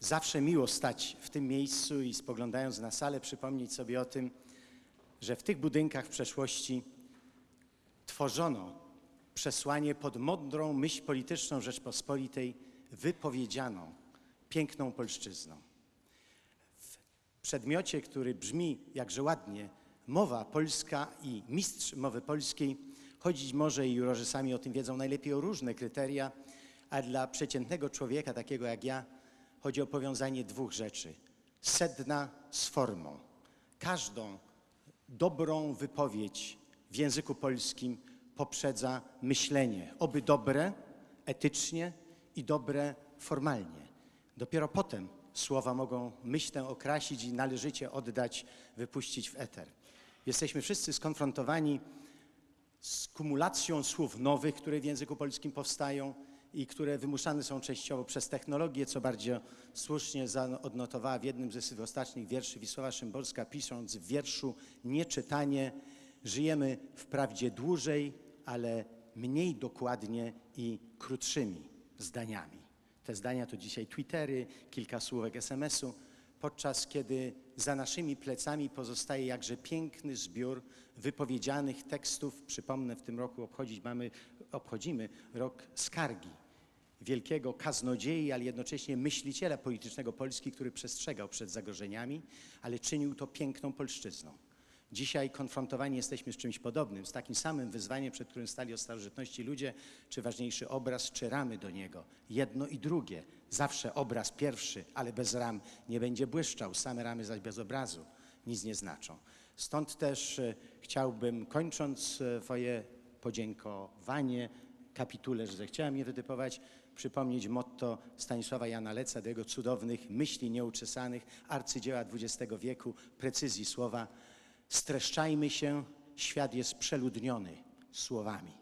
Zawsze miło stać w tym miejscu i spoglądając na salę, przypomnieć sobie o tym, że w tych budynkach w przeszłości tworzono przesłanie pod mądrą myśl polityczną Rzeczpospolitej, wypowiedzianą piękną polszczyzną. W przedmiocie, który brzmi jakże ładnie, mowa polska i mistrz mowy polskiej, chodzić może i jurorzy sami o tym wiedzą najlepiej o różne kryteria, a dla przeciętnego człowieka, takiego jak ja, chodzi o powiązanie dwóch rzeczy. Sedna z formą. Każdą dobrą wypowiedź w języku polskim poprzedza myślenie, oby dobre etycznie i dobre formalnie. Dopiero potem słowa mogą myślę okrasić i należycie oddać, wypuścić w eter. Jesteśmy wszyscy skonfrontowani z kumulacją słów nowych, które w języku polskim powstają i które wymuszane są częściowo przez technologię, co bardzo słusznie odnotowała w jednym ze swych ostatnich wierszy Wisława Szymborska, pisząc w wierszu Nieczytanie, żyjemy wprawdzie dłużej, ale mniej dokładnie i krótszymi zdaniami. Te zdania to dzisiaj Twittery, kilka słówek SMS-u, podczas kiedy za naszymi plecami pozostaje jakże piękny zbiór wypowiedzianych tekstów. Przypomnę, w tym roku obchodzić mamy, obchodzimy rok skargi wielkiego kaznodziei, ale jednocześnie myśliciela politycznego Polski, który przestrzegał przed zagrożeniami, ale czynił to piękną polszczyzną. Dzisiaj konfrontowani jesteśmy z czymś podobnym, z takim samym wyzwaniem, przed którym stali o starożytności ludzie, czy ważniejszy obraz, czy ramy do niego. Jedno i drugie. Zawsze obraz pierwszy, ale bez ram nie będzie błyszczał, same ramy zaś bez obrazu nic nie znaczą. Stąd też e, chciałbym, kończąc e, swoje podziękowanie kapitule, że zechciała mnie wytypować, przypomnieć motto Stanisława Jana Leca, do jego cudownych myśli nieuczesanych, arcydzieła XX wieku, precyzji słowa. Streszczajmy się, świat jest przeludniony słowami.